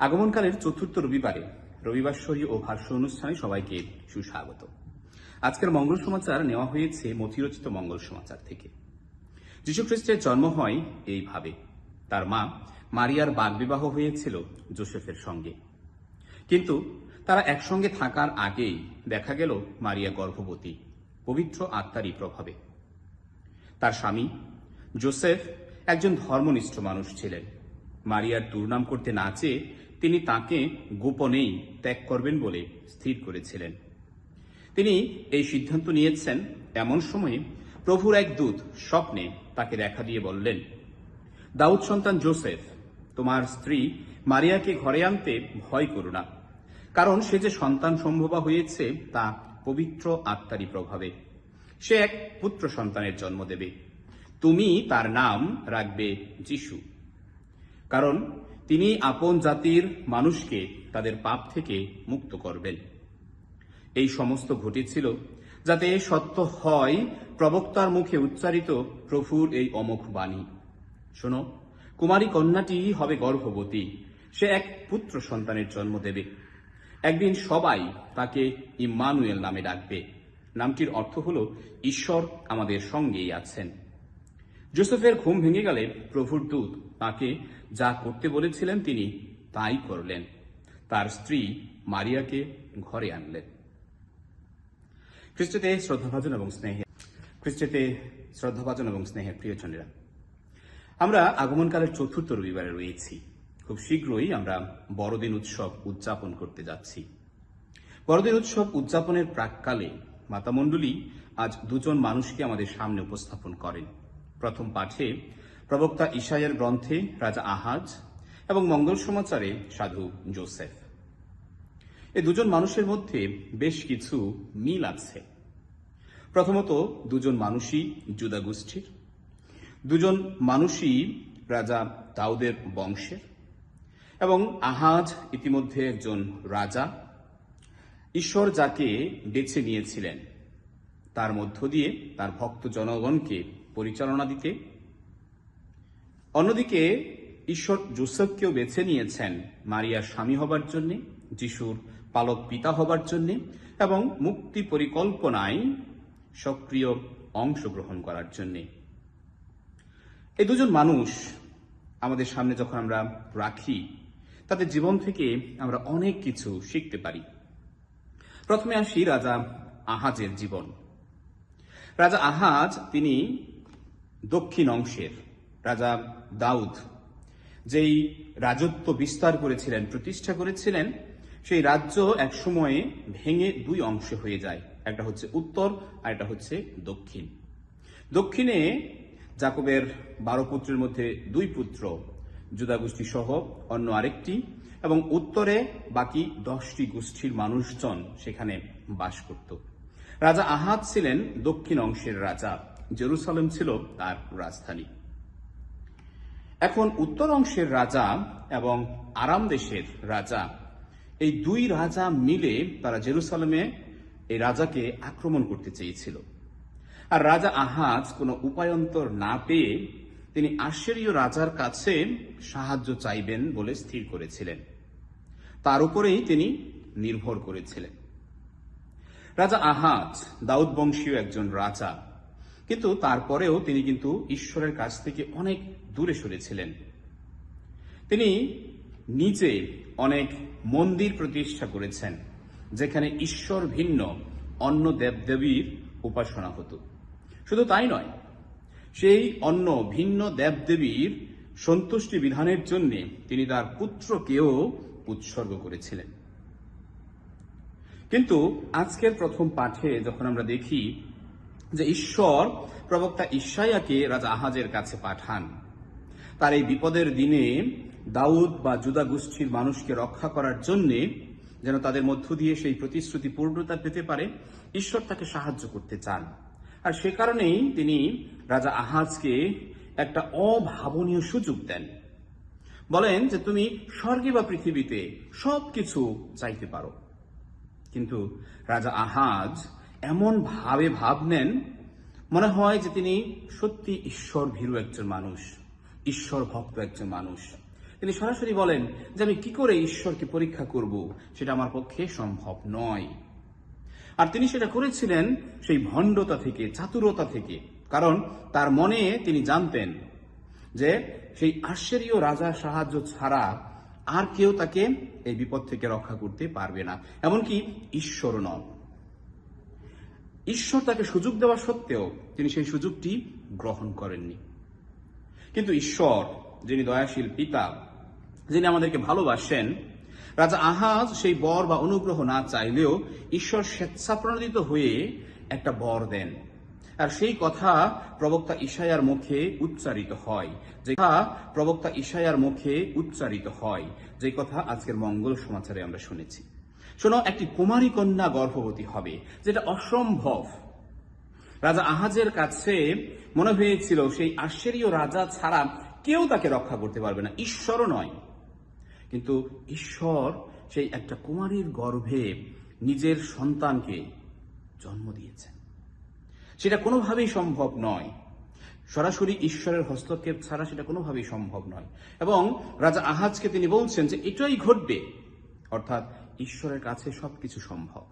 আগমনকালের চতুর্থ রবিবারে রবিবাসরী ও ভাষ্য অনুষ্ঠানে সবাইকে সুস্বাগত। আজকের মঙ্গল সমাচার নেওয়া হয়েছে মথিরচিত মঙ্গল সমাচার থেকে। যীশু খ্রিস্টের জন্ম হয় এইভাবে। তার মা মারিয়ার বাগবিবাহ হয়েছিল জোসেফের সঙ্গে। কিন্তু তারা একসঙ্গে থাকার আগেই দেখা গেল মারিয়া গর্ভবতী, পবিত্র আত্মারই প্রভাবে। তার স্বামী জোসেফ একজন ধর্মনিষ্ঠ মানুষ ছিলেন। মারিয়ার দুর্নাম করতে না চেয়ে তিনি তাকে গোপনেই ত্যাগ করবেন বলে স্থির করেছিলেন। তিনি এই সিদ্ধান্ত নিয়েছেন, এমন সময়ে প্রভুর এক দূত স্বপ্নে তাকে দেখা দিয়ে বললেন, দাউদ সন্তান জোসেফ, তোমার স্ত্রী মারিয়াকে ঘরে আনতে ভয় করো না, কারণ সে যে সন্তান সম্ভবা হয়েছে তা পবিত্র আত্মারই প্রভাবে। সে এক পুত্র সন্তানের জন্ম দেবে। তুমি তার নাম রাখবে যিশু। কারণ তিনি আপন জাতির মানুষকে তাদের পাপ থেকে মুক্ত করবেন। এই সমস্ত ঘটেছিল যাতে সত্য হয়, প্রবক্তার মুখে উচ্চারিত প্রভুর এই অমোঘ বাণী। শোনো, কুমারী কন্যাটি হবে গর্ভবতী, সে এক পুত্র সন্তানের জন্ম দেবে। একদিন সবাই তাকে ইম্মানুয়েল নামে ডাকবে। নামটির অর্থ হল, ঈশ্বর আমাদের সঙ্গেই আছেন। জোসেফের ঘুম ভেঙে গেলে প্রভুর দূত তাকে যা করতে বলেছিলেন তিনি তাই করলেন। তার স্ত্রী মারিয়াকে ঘরে আনলেন। খ্রিস্টতে শ্রদ্ধাভাজন এবং স্নেহে খ্রিস্টতে শ্রদ্ধাভাজন এবং স্নেহের প্রিয়জনেরা। আমরা আগমনকালের চতুর্থ রবিবারে রয়েছি। খুব শীঘ্রই আমরা বড়দিন উৎসব উদযাপন করতে যাচ্ছি। বড়দিন উৎসব উদযাপনের প্রাককালে মাতামণ্ডলী আজ দুজন মানুষকে আমাদের সামনে উপস্থাপন করেন। প্রথম পাঠে প্রবক্তা ইশায়ের গ্রন্থে রাজা আহাজ এবং মঙ্গল সমাচারে সাধু জোসেফ। এই দুজন মানুষের মধ্যে বেশ কিছু মিল আছে। প্রথমত, দুজন মানুষই জুদা গোষ্ঠীর। দুজন মানুষই রাজা দাউদের বংশের। এবং আহাজ ইতিমধ্যে একজন রাজা। ঈশ্বর যাকে বেছে নিয়েছিলেন, তার মধ্য দিয়ে তার ভক্ত জনগণকে পরিচালনা দিতে অন্যদিকে, ঈশ্বর জোসেফকেও বেছে নিয়েছেন মারিয়ার স্বামী হবার জন্যে, যিশুর পালক পিতা হবার জন্যে এবং মুক্তি পরিকল্পনায় সক্রিয় অংশগ্রহণ করার জন্যে। এই দুজন মানুষ আমাদের সামনে যখন আমরা রাখি, তাদের জীবন থেকে আমরা অনেক কিছু শিখতে পারি। প্রথমে আসি রাজা আহাজের জীবন। রাজা আহাজ তিনি দক্ষিণ অংশের, রাজা দাউদ। যেই রাজত্ব বিস্তার করেছিলেন, প্রতিষ্ঠা করেছিলেন, সেই রাজ্য এক সময়ে ভেঙে দুই অংশে হয়ে যায়। একটা হচ্ছে উত্তর, আর একটা হচ্ছে দক্ষিণ। দক্ষিণে জাকবের বারো পুত্রের মধ্যে দুই পুত্র জুদা গোষ্ঠী সহ অন্য আরেকটি, এবং উত্তরে বাকি দশটি গোষ্ঠীর মানুষজন সেখানে বাস করত। রাজা আহাদ ছিলেন দক্ষিণ অংশের রাজা। জেরুসালেম ছিল তার রাজধানী। এখন উত্তর অংশের রাজা এবং আরাম দেশের রাজা। এই দুই রাজা মিলে তারা জেরুসালেমে এই রাজাকে আক্রমণ করতে চেয়েছিল। আর রাজা আহাজ কোনো উপায়ন্তর না পেয়ে তিনি আশ্চর্যীয় রাজার কাছে সাহায্য চাইবেন বলে স্থির করেছিলেন। তার উপরেই তিনি নির্ভর করেছিলেন। রাজা আহাজ, দাউদ বংশীয় একজন রাজা কিন্তু তারপরেও তিনি কিন্তু ঈশ্বরের কাছ থেকে অনেক দূরে সরেছিলেন। তিনি নিজে অনেক মন্দির প্রতিষ্ঠা করেছেন, যেখানে ঈশ্বর ভিন্ন, অন্য দেবদেবীর উপাসনা হতো। শুধু তাই নয়, সেই অন্য ভিন্ন দেবদেবীর সন্তুষ্টি বিধানের জন্য তিনি তার পুত্রকেও উৎসর্গ করেছিলেন। কিন্তু আজকের প্রথম পাঠে যখন আমরা দেখি যে ঈশ্বর প্রবক্তা ঈশায়াকে রাজা আহাজের কাছে পাঠান। তার এই বিপদের দিনে দাউদ বা জুদা গোষ্ঠীর মানুষকে রক্ষা করার জন্যে যেন তাদের মধ্য দিয়ে সেই প্রতিশ্রুতি পূর্ণতা পেতে পারে, ঈশ্বর তাকে সাহায্য করতে চান। আর সে কারণেই তিনি রাজা আহাজকে একটা অভাবনীয় সুযোগ দেন। বলেন যে তুমি স্বর্গে বা পৃথিবীতে সবকিছু চাইতে পারো। কিন্তু রাজা আহাজ এমন ভাবে ভাব নেন মনে হয় যে তিনি সত্যি ঈশ্বর ভীরু একজন মানুষ, ঈশ্বর ভক্ত একজন মানুষ। তিনি সরাসরি বলেন যে আমি কি করে ঈশ্বরকে পরীক্ষা করব, সেটা আমার পক্ষে সম্ভব নয়। আর তিনি সেটা করেছিলেন সেই ভণ্ডতা থেকে, চাতুরতা থেকে, কারণ তার মনে তিনি জানতেন যে সেই আশ্চর্য রাজা সাহায্য ছাড়া আর কেউ তাকে এই বিপদ থেকে রক্ষা করতে পারবে না। এমনকি ঈশ্বর নন। ঈশ্বর তাকে সুযোগ দেওয়া সত্ত্বেও তিনি সেই সুযোগটি গ্রহণ করেননি। কিন্তু ঈশ্বর, যিনি দয়াশীল পিতা, যিনি আমাদেরকে ভালোবাসেন, রাজা আহাজ সেই বর বা অনুগ্রহ না চাইলেও ঈশ্বর স্বেচ্ছাপ্রণোদিত হয়ে একটা বর দেন। আর সেই কথা প্রবক্তা ইশায়ার মুখে উচ্চারিত হয়। যে কথা প্রবক্তা ইশায়ার মুখে উচ্চারিত হয়, যে কথা আজকের মঙ্গল সমাচারে আমরা শুনেছি। শোনো, একটি কুমারী কন্যা গর্ভবতী হবে, যেটা অসম্ভব। রাজা আহাজের কাছে মনে হয়েছিল, সেই আশ্চর্য রাজা ছাড়া কেউ তাকে রক্ষা করতে পারবে না, ঈশ্বরও নয়। কিন্তু ঈশ্বর সেই একটা কুমারীর গর্ভে নিজের সন্তানকে জন্ম দিয়েছেন। সেটা কোনোভাবেই সম্ভব নয়। সরাসরি ঈশ্বরের হস্তক্ষেপ ছাড়া সেটা কোনোভাবেই সম্ভব নয়। এবং রাজা আহাজকে তিনি বলছেন যে, এটাই ঘটবে। অর্থাৎ ঈশ্বরের কাছে সবকিছু সম্ভব।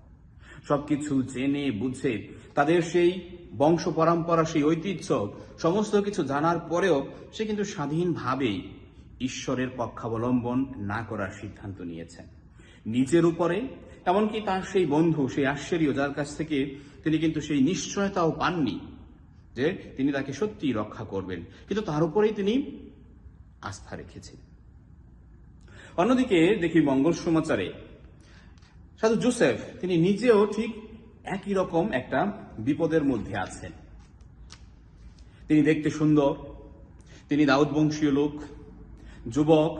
সবকিছু জেনে, বুঝে, তাদের সেই বংশ পরম্পরা, সেই ঐতিহ্য, সমস্ত কিছু জানার পরেও সে কিন্তু স্বাধীনভাবেই ঈশ্বরের পক্ষাবলম্বন না করার সিদ্ধান্ত নিয়েছেন। নিজের উপরে, এমনকি তার সেই বন্ধু, সেই আশ্চর্য, যার কাছ থেকে তিনি কিন্তু সেই নিশ্চয়তাও পাননি যে তিনি তাকে সত্যিই রক্ষা করবেন। কিন্তু তার উপরেই তিনি আস্থা রেখেছেন। অন্যদিকে দেখি মঙ্গল সমাচারে সাধু জোসেফ, তিনি নিজেও ঠিক একই রকম একটা বিপদের মধ্যে আছেন। তিনি দেখতে সুন্দর, তিনি দাউদ বংশীয় লোক, যুবক,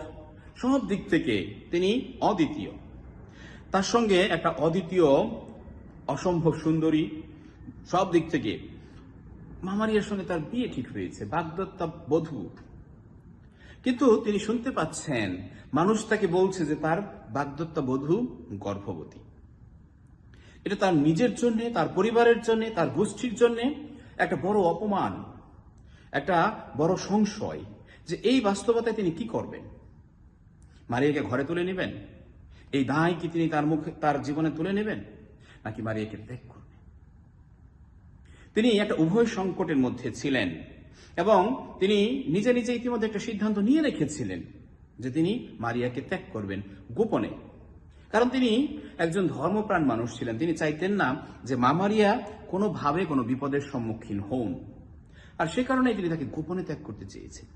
সব দিক থেকে তিনি অদ্বিতীয়। তার সঙ্গে একটা অদ্বিতীয়, অসম্ভব সুন্দরী, সব দিক থেকে মামারিয়ার সঙ্গে তার বিয়ে ঠিক হয়েছে, বাগদত্তা বধূ। কিন্তু তিনি শুনতে পাচ্ছেন, মানুষ তাকে বলছে যে তার বাগদত্তা বধূ গর্ভবতী। এটা তার নিজের জন্য, তার পরিবারের জন্য, তার গোষ্ঠীর জন্য একটা বড় অপমান, একটা বড় সংশয় যে এই বাস্তবতায় তিনি কি করবেন? মারিয়াকে ঘরে তুলে নেবেন? এই দায় কি তিনি তার মুখে, তার জীবনে তুলে নেবেন? নাকি মারিয়াকে ত্যাগ করবেন? তিনি একটা উভয় সংকটের মধ্যে ছিলেন। এবং তিনি নিজে নিজে ইতিমধ্যে একটা সিদ্ধান্ত নিয়ে রেখেছিলেন যে তিনি মারিয়াকে ত্যাগ করবেন গোপনে। কারণ তিনি একজন ধর্মপ্রাণ মানুষ ছিলেন। তিনি চাইতেন না যে মা মারিয়া কোনোভাবে কোনো বিপদের সম্মুখীন হন। আর সে কারণে তিনি তাকে গোপনে ত্যাগ করতে চেয়েছেন।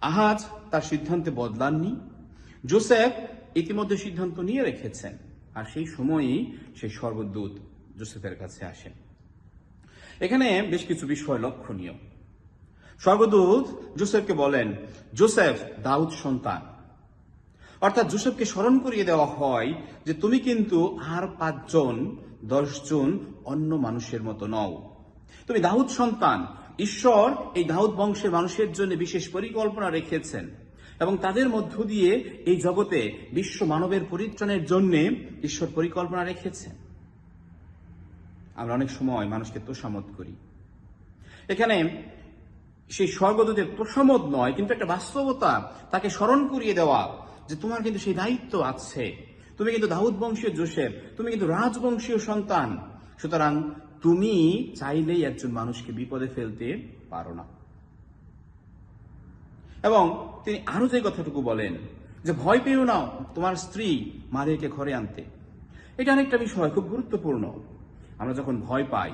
আহাজ তার সিদ্ধান্তে বদলাননি। জোসেফ ইতিমধ্যে সিদ্ধান্ত নিয়ে রেখেছেন। আর সেই সময়ই সেই সর্বদূত জোসেফের কাছে আসেন। এখানে বেশ কিছু বিষয় লক্ষণীয়। সর্বদূত জোসেফকে বলেন, জোসেফ, দাউদ সন্তান। অর্থাৎ জোসেফকে স্মরণ করিয়ে দেওয়া হয় যে তুমি কিন্তু আর পাঁচজন, দশজন অন্য মানুষের মতো নও। তুমি দাউদ সন্তান। ঈশ্বর এই দাউদ বংশের মানুষের জন্য বিশেষ পরিকল্পনা রেখেছেন এবং তাদের মধ্য দিয়ে এই জগতে বিশ্ব মানবের পরিত্রাণের জন্য ঈশ্বর পরিকল্পনা রেখেছেন। আমরা অনেক সময় মানুষকে তোষামত করি। এখানে সেই স্বর্গদূতের তোষামত নয়, কিন্তু একটা বাস্তবতা তাকে স্মরণ করিয়ে দেওয়া যে তোমার কিন্তু সেই দায়িত্ব আছে। তুমি কিন্তু দাউদ বংশীয় জোসেফ, তুমি কিন্তু রাজবংশীয় সন্তান। সুতরাং তুমি চাইলেই একজন মানুষকে বিপদে ফেলতে পারো না। এবং তিনি আরও যে কথাটুকু বলেন যে, ভয় পেও না, তোমার স্ত্রী মারিয়াকে ঘরে আনতে। এটা অনেকটা বিষয় খুব গুরুত্বপূর্ণ। আমরা যখন ভয় পাই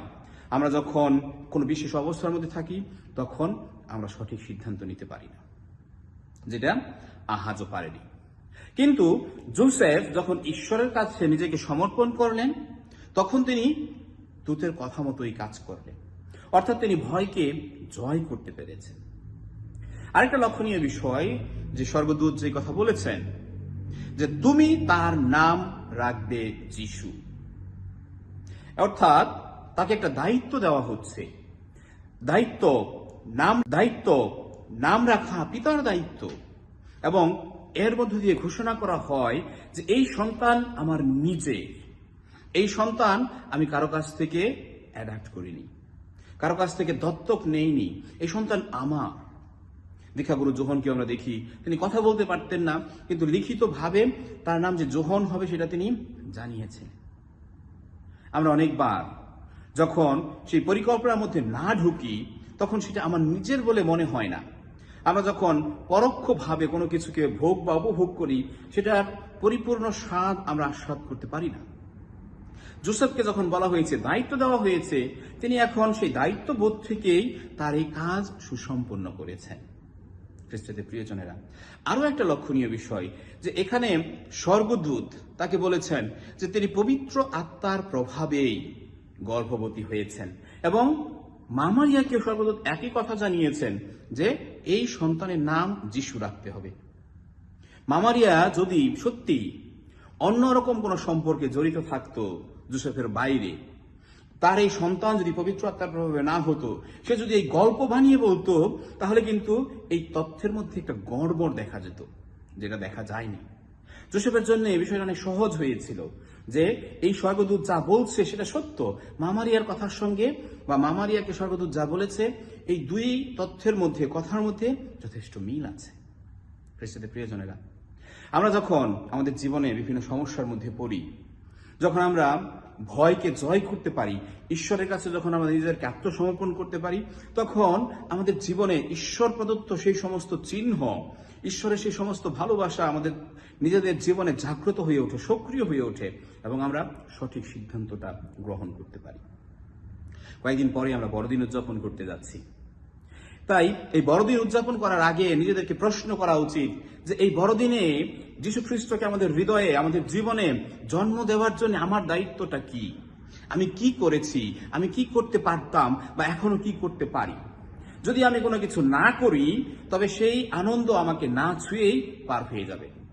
আমরা যখন কোনো বিশেষ অবস্থার মধ্যে থাকি, তখন আমরা সঠিক সিদ্ধান্ত নিতে পারি না। যেটা আহাজও পারেনি। কিন্তু জোসেফ যখন ঈশ্বরের কাছে নিজেকে সমর্পণ করলেন, তখন তিনি দূতের কথা মতোই কাজ করলেন। অর্থাৎ তিনি ভয়কে জয় করতে পেরেছেন। আরেকটা লক্ষণীয় বিষয়, যে স্বর্গদূত যে কথা বলেছেন, যে তুমি তার নাম রাখবে যিশু। অর্থাৎ তাকে একটা দায়িত্ব দেওয়া হচ্ছে। দায়িত্ব নাম দায়িত্ব নাম রাখা পিতার দায়িত্ব। এবং এর মধ্য দিয়ে ঘোষণা করা হয় যে এই সন্তান আমার নিজে। এই সন্তান আমি কারও কাছ থেকে অ্যাডাপ্ট করিনি। কারও কাছ থেকে দত্তক নেইনি। এই সন্তান আমার। দীক্ষাগুরু জোহনকে আমরা দেখি। তিনি কথা বলতে পারতেন না, কিন্তু লিখিতভাবে তার নাম যে জোহন হবে সেটা তিনি জানিয়েছেন। আমরা অনেকবার যখন সেই পরিকল্পনার মধ্যে না ঢুকি, তখন সেটা আমার নিজের বলে মনে হয় না। আমরা যখন পরোক্ষভাবে কোনো কিছুকে ভোগ বা উপভোগ করি, সেটার পরিপূর্ণ স্বাদ আমরা আস্বাদ করতে পারি না। জোসেফকে যখন বলা হয়েছে, দায়িত্ব দেওয়া হয়েছে, তিনি এখন সেই দায়িত্ববোধ থেকেই তার এই কাজ সুসম্পন্ন করেছেন। খ্রিস্টদের প্রিয়জনেরা, আরও একটা লক্ষণীয় বিষয়, যে এখানে স্বর্গদূত তাকে বলেছেন যে তিনি পবিত্র আত্মার প্রভাবেই গর্ভবতী হয়েছেন। এবং মামারিয়াকে সর্বদত একই কথা জানিয়েছেন যে এই সন্তানের নাম যিশু রাখতে হবে। মামারিয়া যদি সত্যি অন্যরকম কোনো সম্পর্কে জড়িত থাকতো জোসেফের বাইরে, তার এই সন্তান যদি পবিত্র আত্মার প্রভাবে না হতো, সে যদি এই গল্প বানিয়ে বলতো, তাহলে কিন্তু এই তথ্যের মধ্যে একটা গড়বড় দেখা যেত, যেটা দেখা যায়নি। জোসেফের জন্য এই বিষয়টা অনেক সহজ হয়েছিল যে এই স্বর্গদূত যা বলছে সেটা সত্য। মামারিয়ার কথার সঙ্গে বা মামারিয়াকে স্বর্গদূত যা বলেছে, এই দুই তথ্যের মধ্যে, কথার মধ্যে যথেষ্ট মিল আছে। প্রিয়জনেরা, আমরা যখন আমাদের জীবনে বিভিন্ন সমস্যার মধ্যে পড়ি, যখন আমরা ভয়কে জয় করতে পারি, ঈশ্বরের কাছে যখন আমরা নিজেদেরকে আত্মসমর্পণ করতে পারি, তখন আমাদের জীবনে ঈশ্বর প্রদত্ত সেই সমস্ত চিহ্ন, ঈশ্বরের সেই সমস্ত ভালোবাসা আমাদের নিজেদের জীবনে জাগ্রত হয়ে ওঠে, সক্রিয় হয়ে ওঠে এবং আমরা সঠিক সিদ্ধান্তটা গ্রহণ করতে পারি। কয়েকদিন পরে আমরা বড়দিন উদযাপন করতে যাচ্ছি। তাই এই বড়দিন উদযাপন করার আগে নিজেদেরকে প্রশ্ন করা উচিত যে এই বড়দিনে যীশু খ্রিস্টকে আমাদের হৃদয়ে, আমাদের জীবনে জন্ম দেওয়ার জন্য আমার দায়িত্বটা কি? আমি কি করেছি? আমি কি করতে পারতাম বা এখনও কি করতে পারি? যদি আমি কোনো কিছু না করি, তবে সেই আনন্দ আমাকে না ছুঁয়েই পার হয়ে যাবে।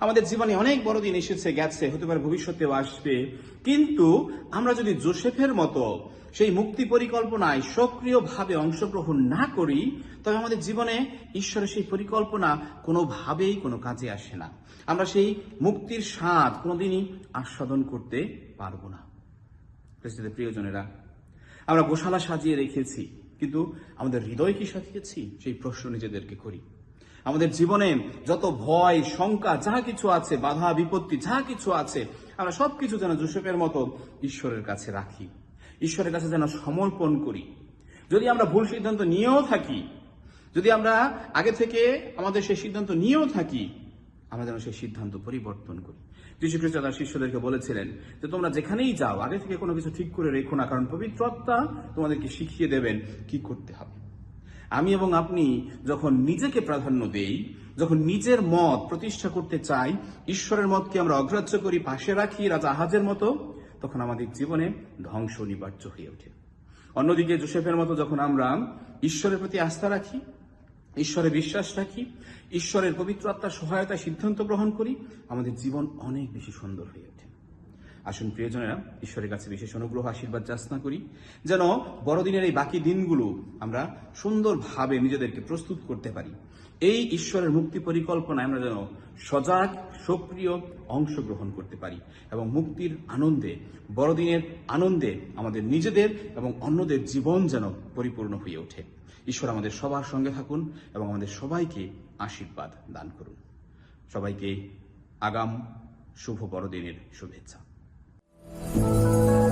আমাদের জীবনে অনেক বড় দিন এসেছে, গেছে, হতে পারে ভবিষ্যতেও আসবে। কিন্তু আমরা যদি জোসেফের মতো সেই মুক্তি পরিকল্পনায় সক্রিয়ভাবে অংশগ্রহণ না করি, তবে আমাদের জীবনে ঈশ্বরের সেই পরিকল্পনা কোনোভাবেই কোনো কাজে আসে না। আমরা সেই মুক্তির স্বাদ কোনোদিনই আস্বাদন করতে পারব না। প্রিয়জনেরা, আমরা গোশালা সাজিয়ে রেখেছি, কিন্তু আমাদের হৃদয় কি সাজিয়েছি? সেই প্রশ্ন নিজেদেরকে করি। আমাদের জীবনে যত ভয়, শঙ্কা, যা কিছু আছে, বাধা, বিপত্তি, যা কিছু আছে, আমরা সবকিছু যেন জোসেফের মতো ঈশ্বরের কাছে রাখি। ঈশ্বরের কাছে যেন সমর্পণ করি। যদি আমরা ভুল সিদ্ধান্ত নিয়েও থাকি, যদি আমরা আগে থেকে আমাদের সেই সিদ্ধান্ত নিয়েও থাকি, আমরা যেন সেই সিদ্ধান্ত পরিবর্তন করি। যীশু খ্রিস্ট তার শিষ্যদেরকে বলেছিলেন যে, তোমরা যেখানেই যাও, আগে থেকে কোনো কিছু ঠিক করে রেখো না, কারণ পবিত্র আত্মা তোমাদেরকে শিখিয়ে দেবেন কি করতে হবে। আমি এবং আপনি যখন নিজেকে প্রাধান্য দেই, যখন নিজের মত প্রতিষ্ঠা করতে চাই, ঈশ্বরের মতকে আমরা অগ্রাহ্য করি, পাশে রাখি, রাজা আহাজের মতো, তখন আমাদের জীবনে ধ্বংস অনিবার্য হয়ে ওঠে। অন্যদিকে জোসেফের মতো যখন আমরা ঈশ্বরের প্রতি আস্থা রাখি, ঈশ্বরে বিশ্বাস রাখি, ঈশ্বরের পবিত্র আত্মার সহায়তায় সিদ্ধান্ত গ্রহণ করি, আমাদের জীবন অনেক বেশি সুন্দর হয়ে ওঠে। আসুন প্রিয়জনেরা, ঈশ্বরের কাছে বিশেষ অনুগ্রহ, আশীর্বাদ যাচনা করি, যেন বড়দিনের এই বাকি দিনগুলো আমরা সুন্দরভাবে নিজেদেরকে প্রস্তুত করতে পারি। এই ঈশ্বরের মুক্তি পরিকল্পনায় আমরা যেন সজাগ, সক্রিয় অংশগ্রহণ করতে পারি এবং মুক্তির আনন্দে, বড়দিনের আনন্দে আমাদের নিজেদের এবং অন্যদের জীবন যেন পরিপূর্ণ হয়ে ওঠে। ঈশ্বর আমাদের সবার সঙ্গে থাকুন এবং আমাদের সবাইকে আশীর্বাদ দান করুন। সবাইকে আগাম শুভ বড়দিনের শুভেচ্ছা। Thank you.